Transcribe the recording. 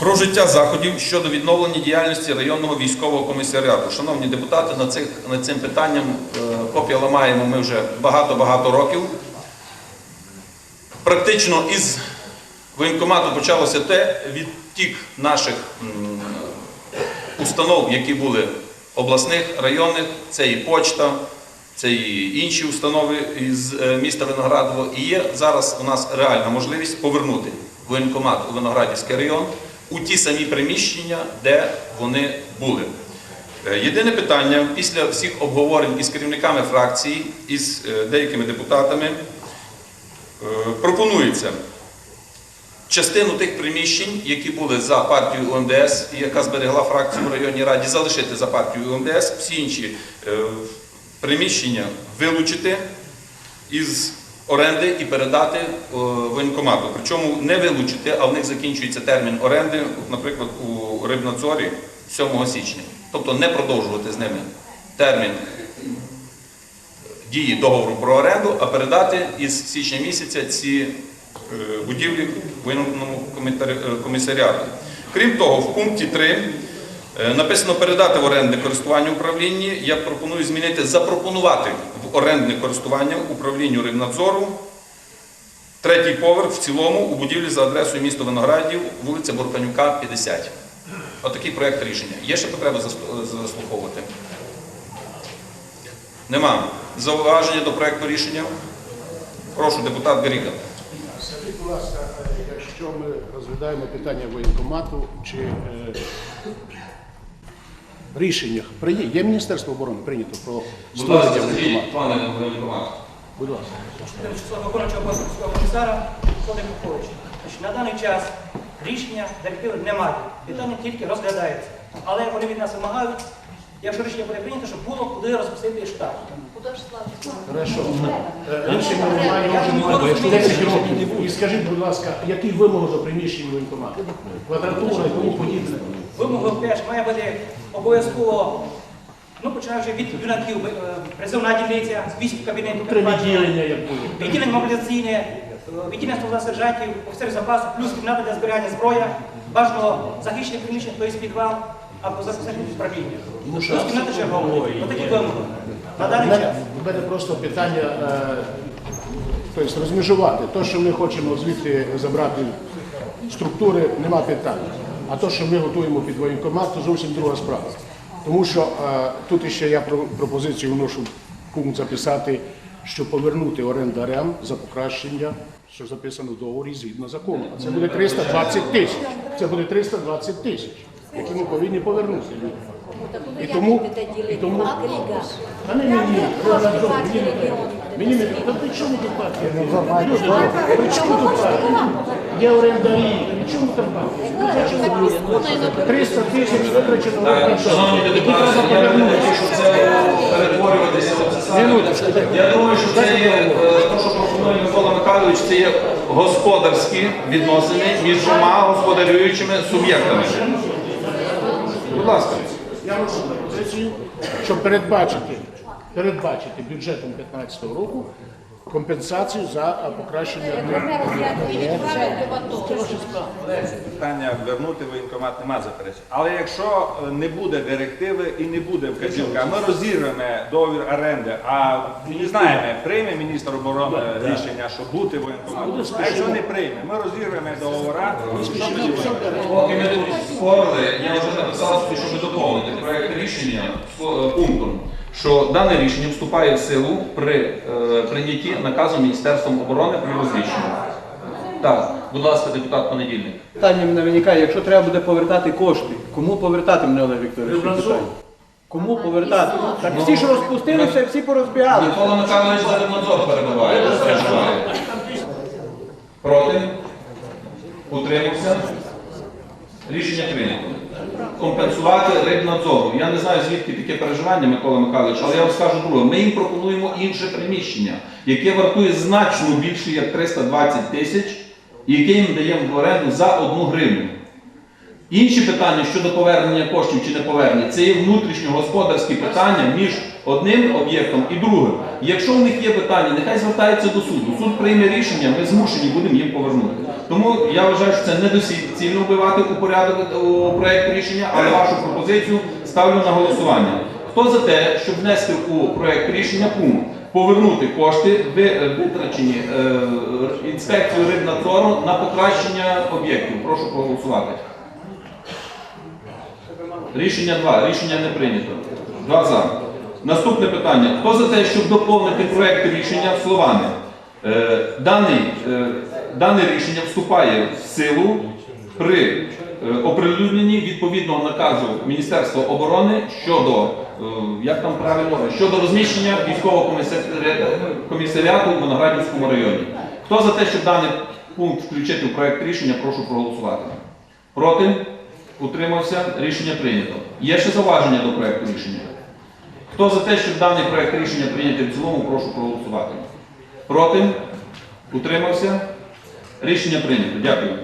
вжиття заходів щодо відновлення діяльності районного військового комісаріату. Шановні депутати, над, цих, над цим питанням е, копія ламаємо ми вже багато-багато років. Практично із воєнкомату почалося те відтік наших установ, які були обласних, районних, це і почта, це і інші установи із е, міста Виноградово. І є зараз у нас реальна можливість повернути воєнкомат у Виноградівський район у ті самі приміщення, де вони були. Е, Єдине питання після всіх обговорень із керівниками фракцій, із е, деякими депутатами е, пропонується частину тих приміщень, які були за партією УМДС, яка зберегла фракцію в районній раді, залишити за партією УМДС, всі інші приміщення вилучити із оренди і передати е, воєнкомату. Причому не вилучити, а в них закінчується термін оренди, наприклад, у Рибнадзорі 7 січня. Тобто не продовжувати з ними термін дії договору про оренду, а передати із січня місяця ці е, будівлі воєнному е, комісаріату. Крім того, в пункті 3 е, написано передати в орендне користування управлінні. Я пропоную змінити запропонувати в орендне користування управлінню Рибнадзору третій поверх в цілому у будівлі за адресою місто Виноградів, вулиця Борканюка, 50. Отакий проєкт рішення. Є ще потреба заслуховувати? Нема. Зауваження до проєкту рішення? Прошу, депутат Беріга. Скажіть, будь ласка, е, якщо ми розглядаємо питання воєнкомату, чи е, рішеннях приє- є Міністерство оборони прийнято про створення воєнкомату? пане воєнкомат. Будь ласка. Виконуючого обов'язку військового комісара Коли Попович. На даний час рішення директиви немає. Питання тільки розглядається. Але вони від нас вимагають, якщо рішення буде прийнято, щоб було куди розпустити штат. Хорошо. Е, Рішення немає, може немає 10 років. І скажіть, будь ласка, які вимоги до приміщень воєнкомату? Квадратура і тому подібне. Вимоги теж має бути обов'язково, ну починаючи від юнаків, е, призовна дільниця, військ кабінету. Три відділення, як буде. Відділення мобілізаційне, е, відділення столу сержантів, офіцерів запасу, плюс кімната для зберігання зброї, бажано захищене приміщення, тобто підвал або записання управління. Плюс кімната чергової. Ось такі вимоги. На У даний мене, час. у мене просто питання, е, тобто розмежувати. То, що ми хочемо звідти забрати структури, нема питань. А то, що ми готуємо під воєнкомат, то зовсім друга справа. Тому що е, тут ще я про- пропозицію вношу пункт записати, що повернути орендарям за покращення, що записано в договорі згідно закону. А це буде 320 тисяч. Це буде 320 тисяч, які ми повинні повернути. І тому, і тому, а не мені, мені не треба. Мені не треба. Та при чому тут партія? При чому тут партія? Є орендарі, при чому там партія? 300 тисяч витрачено на орендарі. Шановні Які депутати, треба я не повернути. думаю, що це перетворюватися в це саме. Я думаю, що це є, е, то, що пропонує Микола Михайлович, це є господарські відносини між двома господарюючими суб'єктами. Будь ласка. Я вношу пропозицію, щоб передбачити, передбачити бюджетом 2015 року компенсацію за покращення Питання вернути воєнкомат нема заперечень. Але якщо е, не буде директиви і не буде вказівки, а ми розірвемо договір оренди, а не знаємо, прийме міністр оборони рішення, що бути воєнкоматом. А якщо не прийме, ми розірвемо договора. що? Поки ми тут спорили, я вже написав собі, щоб доповнити проєкт рішення е, пунктом, що дане рішення вступає в силу при е, прийнятті наказу Міністерством оборони при розміщенні. Так, будь ласка, депутат понедільник. Питання мене виникає, якщо треба буде повертати кошти, кому повертати мене Олег Вікторович? питання? Кому повертати? Так всі ж розпустилися, всі порозбігали. Микола Михайлович за Рибнадзор перебуває. Проти? Утримався? Рішення прийнято. Компенсувати Рибнадзору. Я не знаю, звідки таке переживання, Микола Михайлович, але я вам скажу друге. Ми їм пропонуємо інше приміщення, яке вартує значно більше, як 320 тисяч, яке їм даємо в оренду за одну гривню. Інші питання щодо повернення коштів чи не повернення, це є внутрішньогосподарські питання між одним об'єктом і другим. Якщо в них є питання, нехай звертаються до суду. Суд прийме рішення, ми змушені будемо їм повернути. Тому я вважаю, що це недоцільно вбивати у порядок у проект рішення, але вашу пропозицію ставлю на голосування. Хто за те, щоб внести у проект рішення пункт повернути кошти, витрачені е, інспекцією рибнадзору на покращення об'єктів? Прошу проголосувати. Рішення 2. Рішення не прийнято. Два за. Наступне питання. Хто за те, щоб доповнити проект рішення словами? Е, е, дане рішення вступає в силу при е, оприлюдненні відповідного наказу Міністерства оборони щодо, як там правильно, щодо розміщення військового комісаріату в Виноградівському районі. Хто за те, щоб даний пункт включити в проект рішення, прошу проголосувати. Проти? Утримався? Рішення прийнято. Є ще зауваження до проекту рішення? Хто за те, щоб даний проєкт рішення прийняти в цілому, прошу проголосувати. Проти? Утримався? Рішення прийнято. Дякую.